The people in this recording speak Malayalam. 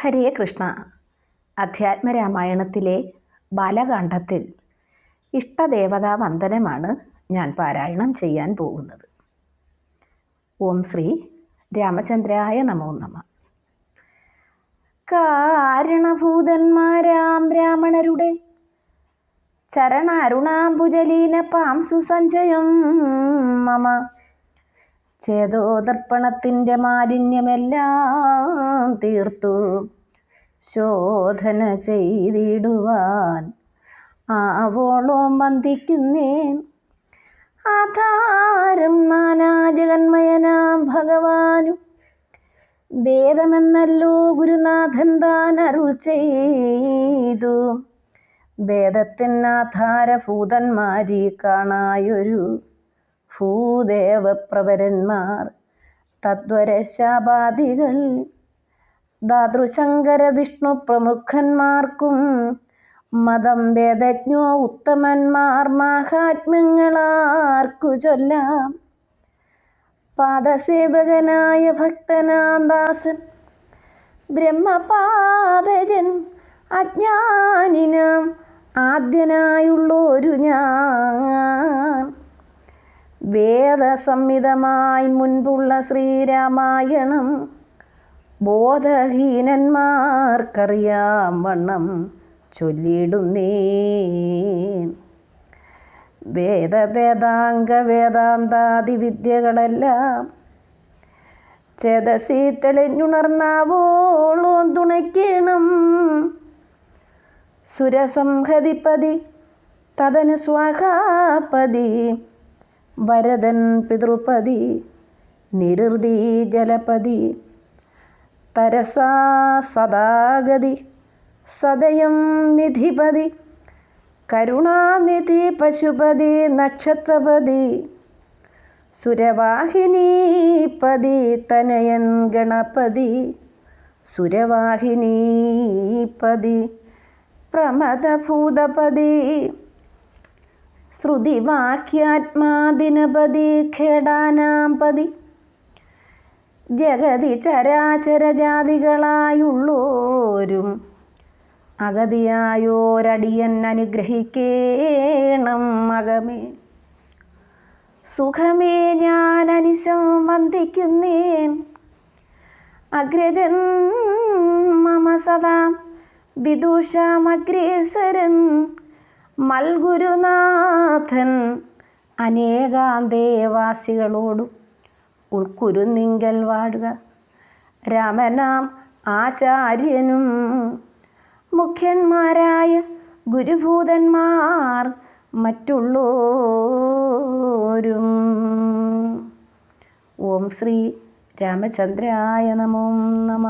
ഹരേ കൃഷ്ണ അധ്യാത്മരാമായണത്തിലെ ബാലകാണ്ഡത്തിൽ ഇഷ്ടദേവതാ വന്ദനമാണ് ഞാൻ പാരായണം ചെയ്യാൻ പോകുന്നത്. ഓം ശ്രീ രാമചന്ദ്രായ നമോ നമ. കാരണഭൂതന്മാരാം ബ്രാഹ്മണരുടെ ചരണാരുണാംബുജലീന പാംസു സഞ്ജയം മമ. ചേതോദർപ്പണത്തിന്റെ മാലിന്യമെല്ലാം തീർത്തു. ശോധന ചെയ്തിടുവാൻ ആവോളം വന്ദിക്കുന്നേൻ. ആധാരം നാനാജഗന്മയനാം ഭഗവാനു വേദമെന്നല്ലോ ഗുരുനാഥൻ താൻ അരുൾ ചെയ്തു. വേദത്തിനാധാരഭൂതന്മാരി കാണായൊരു ഭൂദേവപ്രവരന്മാർ. തദ്വരശാപാദികൾ ദാതൃശങ്കര വിഷ്ണു പ്രമുഖന്മാർക്കും മതം വേദജ്ഞോ ഉത്തമന്മാർ മഹാത്മ്യങ്ങളാർക്കു ചൊല്ലാം. പാദസേവകനായ ഭക്തനാദാസൻ ബ്രഹ്മപാദജൻ അജ്ഞാനിനാം ആദ്യനായുള്ളൊരു ഞാൻ. വേദസംഹിതമായി മുൻപുള്ള ശ്രീരാമായണം ബോധഹീനന്മാർക്കറിയാം വണ്ണം ചൊല്ലിടുന്നേ വേദവേദാംഗ വേദാന്താദി വിദ്യകളെല്ലാം ചേതസി തെളിഞ്ഞുണർന്നാവോളോ തുണയ്ക്കണം. സുരസംഹതിപ്പതി തദനു സ്വാഹാപതി വരദൻ പിതൃപതി നിരുതി ജലപതി. തരസാ സദാഗതി സദയം നിധിപതി. കരുണാനിധി പശുപതി നക്ഷത്രപതി. സുരവാഹിനീപതി തനയൻ ഗണപതി. സുരവാഹിനീപതി പ്രമദഭൂതപതി. ശ്രുതിവാക്യാത്മാദിനപതി ഖേടാനാംപതി ജഗതി ചരാചരജാതികളായുള്ളോരും അഗതിയായോരടിയൻ അനുഗ്രഹിക്കേണം മകമേ. സുഖമേ ഞാൻ അനിശം വന്ദിക്കുന്നേൻ. അഗ്രജൻ മമ സദാ വിദൂഷമഗ്രേസരൻ. മൽഗുരുനാഥൻ അനേകാന്തേവാസികളോടും ഉൾക്കുരുന്നിങ്കൽ വാഴുക. രാമനാം ആചാര്യനും മുഖ്യന്മാരായ ഗുരുഭൂതന്മാർ മറ്റുള്ളോരും. ഓം ശ്രീ രാമചന്ദ്രായ നമോ നമ.